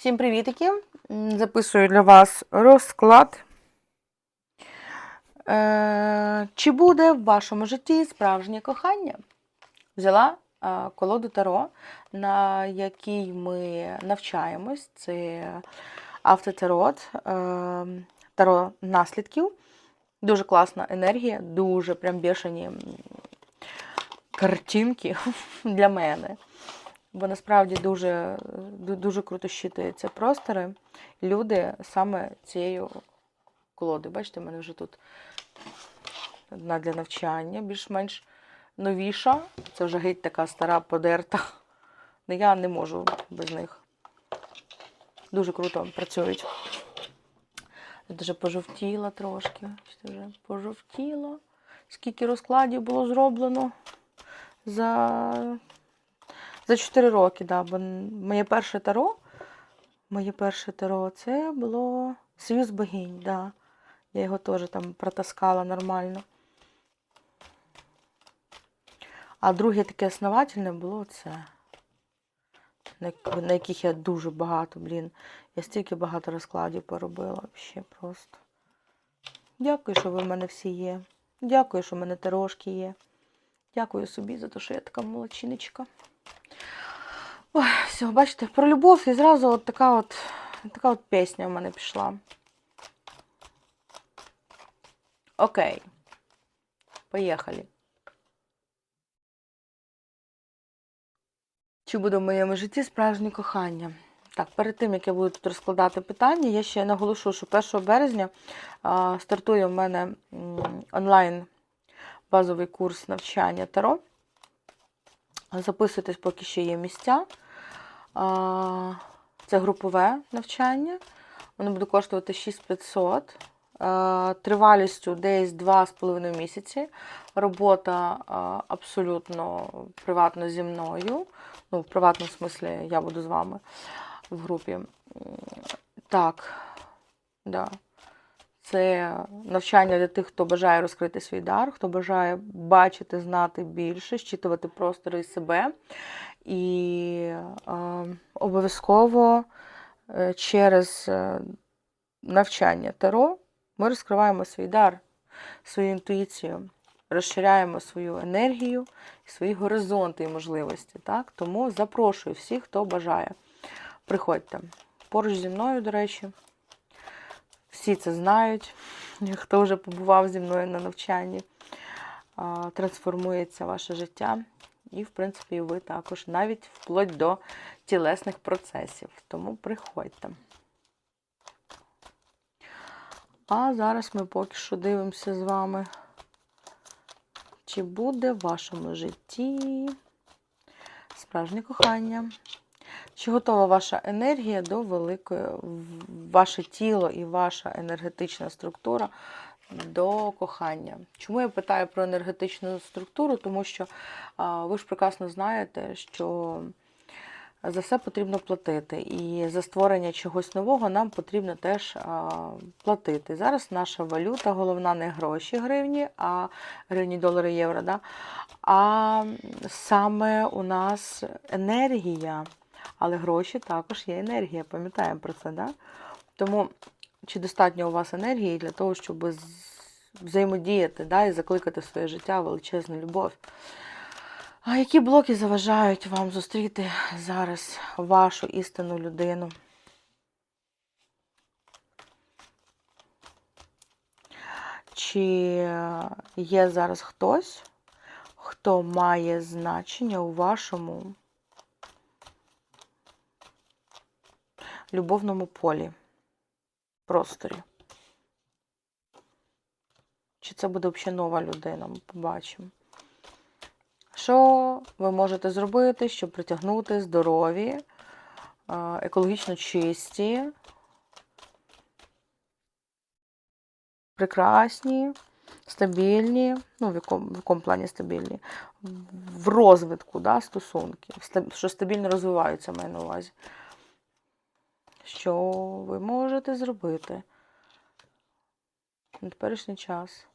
Всім привітики! Записую для вас розклад. Е, чи буде в вашому житті справжнє кохання? Взяла е, колоду Таро, на якій ми навчаємось. Це автотарот, е, таро наслідків. Дуже класна енергія, дуже прям бешені картинки для мене. Бо насправді дуже, дуже круто щитуються простори. Люди саме цією колодою. Бачите, в мене вже тут одна для навчання, більш-менш новіша. Це вже геть така стара подерта. Ну, я не можу без них. Дуже круто працюють. Дуже пожовтіла трошки. Вже пожовтіла. Скільки розкладів було зроблено за за 4 роки, да, бо моє перше таро, моє перше таро, це було Союз богинь, да. Я його теж там протаскала нормально. А друге таке основательне було це. На, яких я дуже багато, блін. Я стільки багато розкладів поробила. Взагалі просто. Дякую, що ви в мене всі є. Дякую, що в мене тарошки є. Дякую собі за те, що я така молодчиночка. Ой, все, бачите, про любов і зразу от така от, така от пісня в мене пішла. Окей. Поїхали. Чи буде в моєму житті справжнє кохання? Так, перед тим, як я буду тут розкладати питання, я ще наголошу, що 1 березня стартує в мене онлайн базовий курс навчання Таро. Записуйтесь, поки ще є місця. Це групове навчання. Воно буде коштувати 6500. Тривалістю десь 2,5 місяці. Робота абсолютно приватно зі мною. Ну, в приватному смислі я буду з вами в групі. Так, да. Це навчання для тих, хто бажає розкрити свій дар, хто бажає бачити, знати більше, щитувати простори і себе. І е, обов'язково е, через е, навчання Таро ми розкриваємо свій дар, свою інтуїцію, розширяємо свою енергію, свої горизонти і можливості. Так? Тому запрошую всіх, хто бажає. Приходьте. Поруч зі мною, до речі, всі це знають, хто вже побував зі мною на навчанні, трансформується ваше життя. І, в принципі, ви також, навіть вплоть до тілесних процесів. Тому приходьте. А зараз ми поки що дивимося з вами, чи буде в вашому житті справжнє кохання. Чи готова ваша енергія до великої, ваше тіло і ваша енергетична структура до кохання? Чому я питаю про енергетичну структуру? Тому що а, ви ж прекрасно знаєте, що за все потрібно платити. І за створення чогось нового нам потрібно теж а, платити. Зараз наша валюта, головна не гроші гривні, а гривні, долари, євро. Да? А саме у нас енергія. Але гроші також є енергія, пам'ятаємо про це, да? Тому чи достатньо у вас енергії для того, щоб взаємодіяти да, і закликати в своє життя величезну любов? А які блоки заважають вам зустріти зараз вашу істинну людину? Чи є зараз хтось, хто має значення у вашому любовному полі, просторі. Чи це буде взагалі нова людина? Ми побачимо. Що ви можете зробити, щоб притягнути здорові, е, екологічно чисті, прекрасні, стабільні, ну, в якому, в якому плані стабільні, в розвитку да, стосунків, що стабільно розвиваються, маю на увазі. Що ви можете зробити на теперішній час,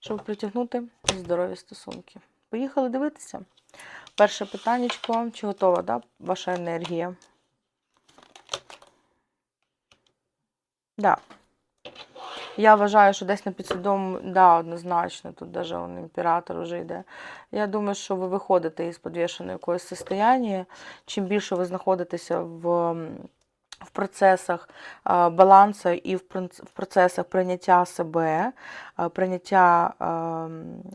щоб притягнути здорові стосунки? Поїхали дивитися. Перше питаннячко. Чи готова да, ваша енергія? Да. Я вважаю, що десь на підсвідомому, да, однозначно, тут навіть он імператор вже йде. Я думаю, що ви виходите із підвішеної якоїсь состояння. Чим більше ви знаходитеся в, в процесах балансу і в, процесах прийняття себе, прийняття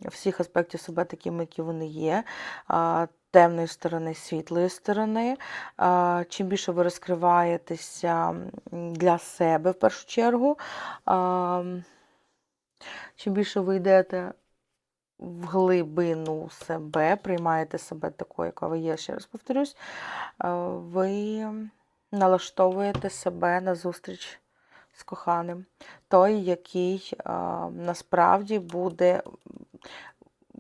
всіх аспектів себе такими, які вони є, темної сторони, світлої сторони. Чим більше ви розкриваєтеся для себе в першу чергу, чим більше ви йдете в глибину себе, приймаєте себе такою, яка ви є, ще раз повторюсь, ви налаштовуєте себе на зустріч з коханим. Той, який а, насправді буде.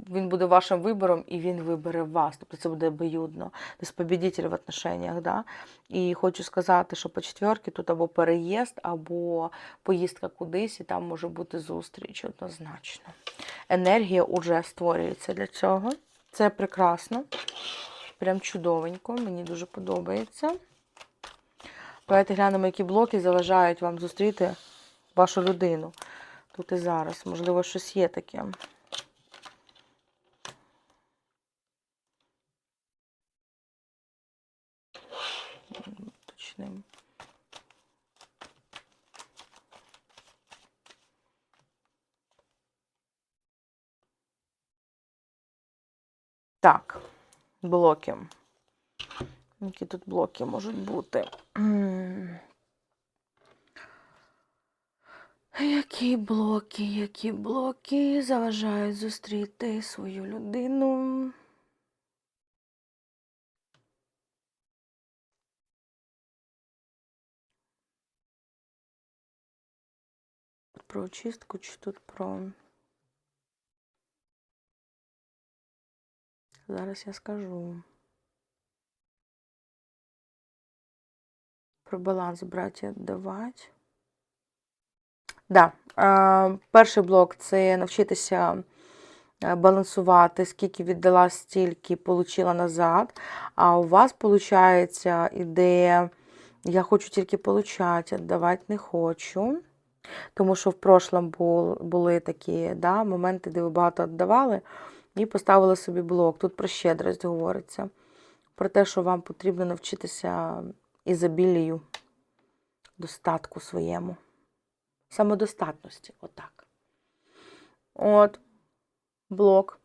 Він буде вашим вибором, і він вибере вас. Тобто це буде обоюдно. Тобто победитель в отношениях. Да? І хочу сказати, що по четверки тут або переїзд, або поїздка кудись, і там може бути зустріч однозначно. Енергія вже створюється для цього. Це прекрасно. Прям чудовенько, мені дуже подобається. Давайте глянемо, які блоки заважають вам зустріти вашу людину. Тут і зараз. Можливо, щось є таке. Точним. Так, блоки. Які тут блоки можуть бути? Які блоки, які блоки заважають зустріти свою людину? Про очистку чи тут про. Зараз я скажу. Про баланс брати і віддавати. Да. Перший блок це навчитися е, балансувати, скільки віддала, стільки получила назад. А у вас, виходить, ідея, я хочу тільки получати, віддавати не хочу. Тому що в прошлом бул, були такі да, моменти, де ви багато віддавали, і поставили собі блок. Тут про щедрость говориться. Про те, що вам потрібно навчитися ізобілію, достатку своєму. Самодостатності. Отак. От. Блок.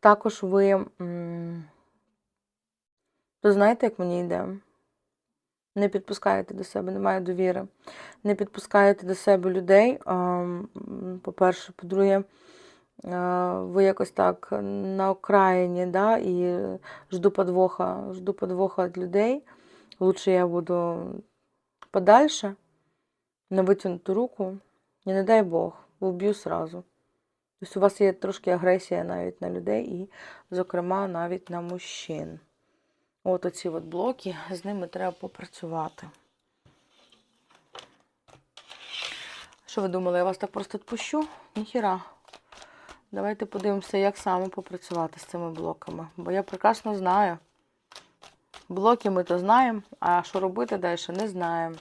Також ви. То знаєте, як мені йде? Не підпускаєте до себе, немає довіри. Не підпускаєте до себе людей. По-перше, по-друге, ви якось так на окраїні, да, і жду подвоха, жду подвоха від людей. Лучше я буду подальше, на витягнуту руку, і не дай Бог, вб'ю сразу. Тобто у вас є трошки агресія навіть на людей і, зокрема, навіть на мужчин. От оці от блоки, з ними треба попрацювати. Що ви думали, я вас так просто відпущу? Ніхіра. Давайте подивимося, як саме попрацювати з цими блоками. Бо я прекрасно знаю. Блоки ми то знаємо, а що робити далі, не знаємо.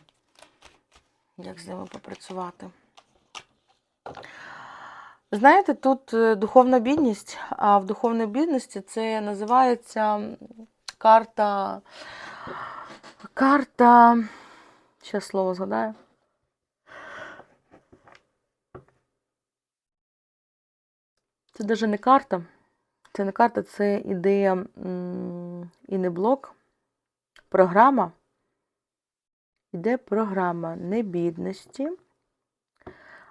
Як з ними попрацювати. Знаєте, тут е, духовна бідність, а в духовній бідності це називається карта. Карта. Зараз слово згадаю. Це навіть не карта. Це не карта, це ідея і не блок. Програма. Іде програма не бідності,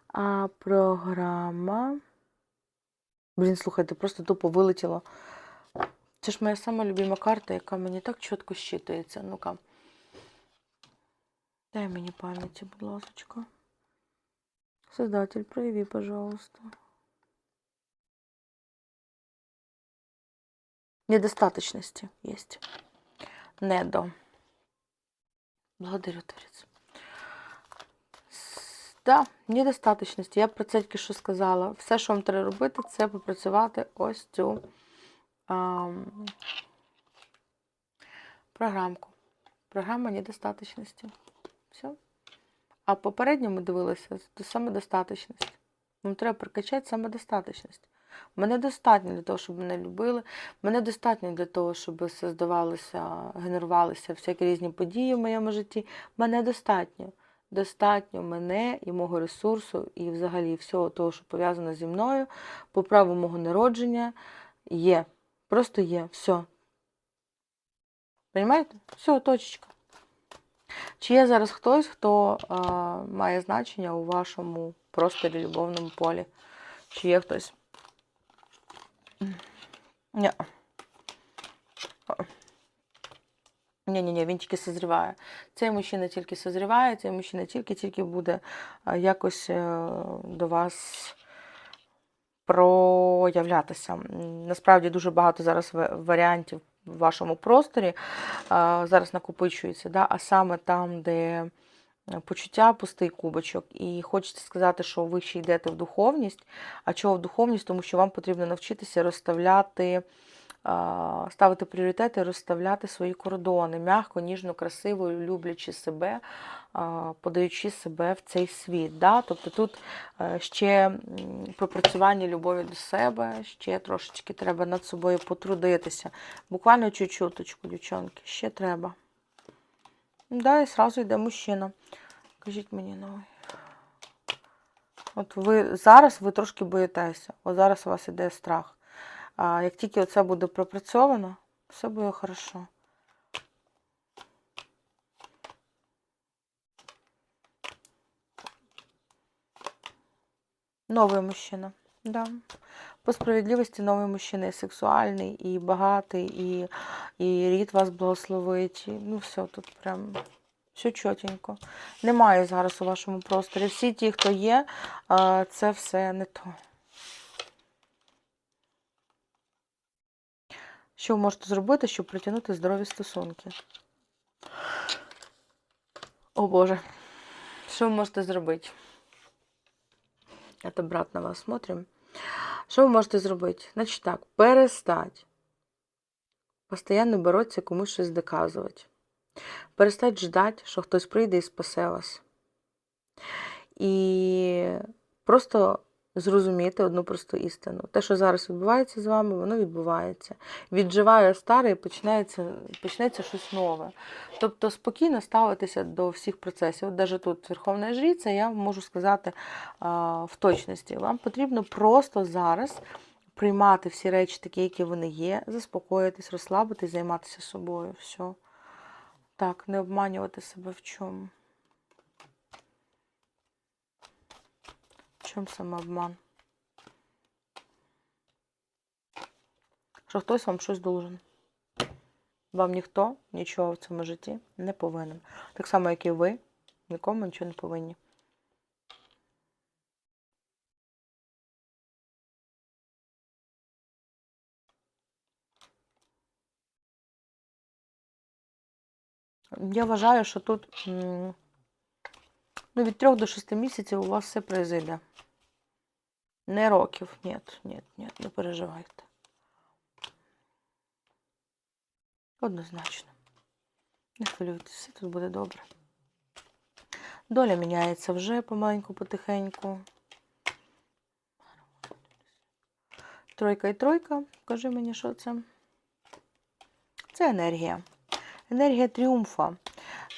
а програма. Блін, слухайте, просто тупо вилетіло. Це ж моя сама любима карта, яка мені так чітко щитується. Ну-ка. Дай мені пам'яті, будь ласка. Создатель, прояви, пожалуйста. Недостаточности есть. Недо. Благодарю, Творец. С- Да, недостаточності. Я про це тільки що сказала. Все, що вам треба робити, це попрацювати ось цю ам, програмку. Програма недостаточності. Все. А попередньо ми дивилися до самодостаточності. Вам треба прокачати самодостаточність. Мене достатньо для того, щоб мене любили. Мене достатньо для того, щоб создавалися, генерувалися всякі різні події в моєму житті. Мене достатньо. Достатньо мене і мого ресурсу, і взагалі всього того, що пов'язано зі мною, по праву мого народження, є. Просто є. Все. Понимаєте? Все, точечка. Чи є зараз хтось, хто а, має значення у вашому просторі, любовному полі? Чи є хтось? Ні. Ні-ні-ні, він тільки созріває. Цей мужчина тільки созріває, цей мужчина тільки-тільки буде якось е, до вас проявлятися. Насправді дуже багато зараз варіантів в вашому просторі зараз накопичується, да? а саме там, де почуття пустий кубочок. І хочеться сказати, що ви ще йдете в духовність. А чого в духовність? Тому що вам потрібно навчитися розставляти, ставити пріоритети, розставляти свої кордони м'яко, ніжно, красиво, люблячи себе, подаючи себе в цей світ. Да? Тобто тут е, ще пропрацювання любові до себе, ще трошечки треба над собою потрудитися. Буквально чуть-чуточку, дівчонки, ще треба. Да, і зразу йде мужчина. Кажіть мені, ну. От ви зараз ви трошки боїтеся. От зараз у вас іде страх. А як тільки це буде пропрацьовано, все буде хорошо. Новий мужчина. Да. По справедливості новий мужчина і сексуальний, і багатий, і, і рід вас благословить. Ну, все тут прям все чотенько. Немає зараз у вашому просторі. Всі ті, хто є, це все не то. Що ви можете зробити, щоб притягнути здорові стосунки? О Боже. Що ви можете зробити? Это брат на вас смотрим. Що ви можете зробити? Значить так, перестать. постійно боротися комусь щось доказувати. Перестать ждати, що хтось прийде і спасе вас. І просто зрозуміти одну просту істину. Те, що зараз відбувається з вами, воно відбувається. Відживає старе і починається, почнеться щось нове. Тобто спокійно ставитися до всіх процесів. От навіть тут Верховна Жриця, я можу сказати в точності. Вам потрібно просто зараз приймати всі речі такі, які вони є, заспокоїтись, розслабитись, займатися собою. Все. Так, не обманювати себе в чому. В самообман? Що хтось вам щось должен. Вам ніхто нічого в цьому житті не повинен. Так само, як і ви, нікому нічого не повинні. Я вважаю, що тут ну, від 3 до 6 місяців у вас все произойде. Не років. Ні, ні, ні, не переживайте. Однозначно. Не хвилюйтесь, все тут буде добре. Доля міняється вже помаленьку, потихеньку. Тройка і тройка. Кажи мені, що це? Це енергія. Енергія тріумфа.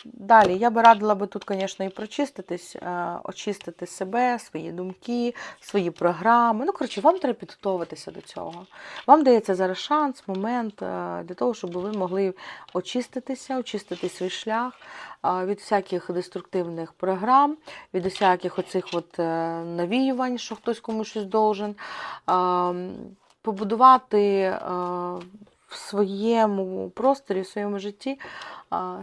Далі, я би радила би тут, звісно, і прочиститись, е, очистити себе, свої думки, свої програми. Ну, коротше, вам треба підготуватися до цього. Вам дається зараз шанс, момент е, для того, щоб ви могли очиститися, очистити свій шлях е, від всяких деструктивних програм, від усяких оцих от навіювань, що хтось комусь щось должен. Е, Побудувати в своєму просторі, в своєму житті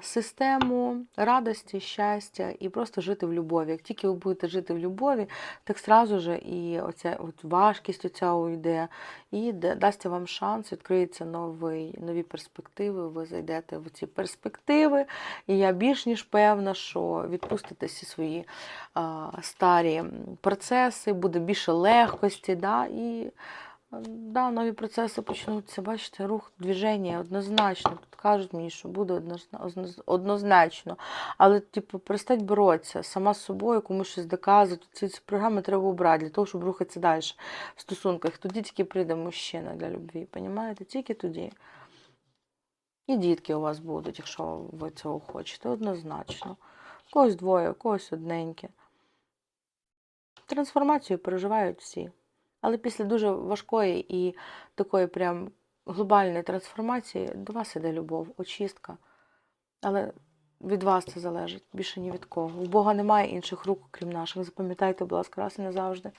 систему радості, щастя і просто жити в любові. Як тільки ви будете жити в любові, так сразу же і оця от важкість оця уйде, і дасть вам шанс, відкриються новий, нові перспективи, ви зайдете в ці перспективи. І я більш ніж певна, що відпустите всі свої а, старі процеси, буде більше легкості, да, і Да, нові процеси почнуться, бачите, рух, движення однозначно. Тут кажуть мені, що буде однозначно. Але, типу, перестать боротися сама з собою, комусь щось доказувати. Ці, ці програми треба обрати для того, щоб рухатися далі в стосунках. Тоді тільки прийде мужчина для любві, понімаєте? Тільки тоді. І дітки у вас будуть, якщо ви цього хочете, однозначно. Когось двоє, когось одненьке. Трансформацію переживають всі. Але після дуже важкої і такої прям глобальної трансформації до вас іде любов, очистка. Але від вас це залежить, більше ні від кого. У Бога немає інших рук, крім наших. Запам'ятайте, будь ласка, раз і назавжди.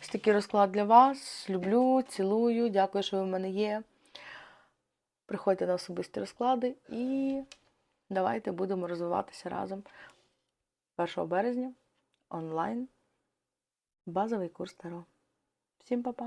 Ось такий розклад для вас. Люблю, цілую, дякую, що ви в мене є. Приходьте на особисті розклади і давайте будемо розвиватися разом. 1 березня онлайн базовий курс Таро. Всім па-па!